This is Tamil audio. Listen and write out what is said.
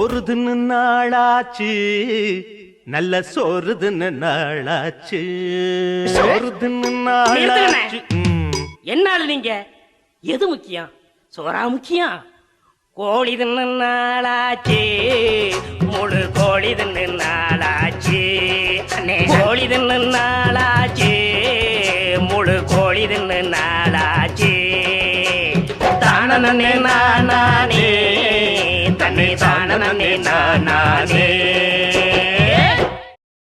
சோறுதுன்னு நாளாச்சு. நல்ல சோறுதுன்னு நாளாச்சு. சோறுதுன்னு நாளாச்சு. என்னால நீங்க? எது முக்கியம்? சோறா முக்கியம்? கோழி தின்னு நாளாச்சு. முழு கோழி தின்னு நாளாச்சு. கோழி தின்னு நாளாச்சு. முழு கோழி தின்னு நாளாச்சு. தானே நானே தன்னை தானே நானே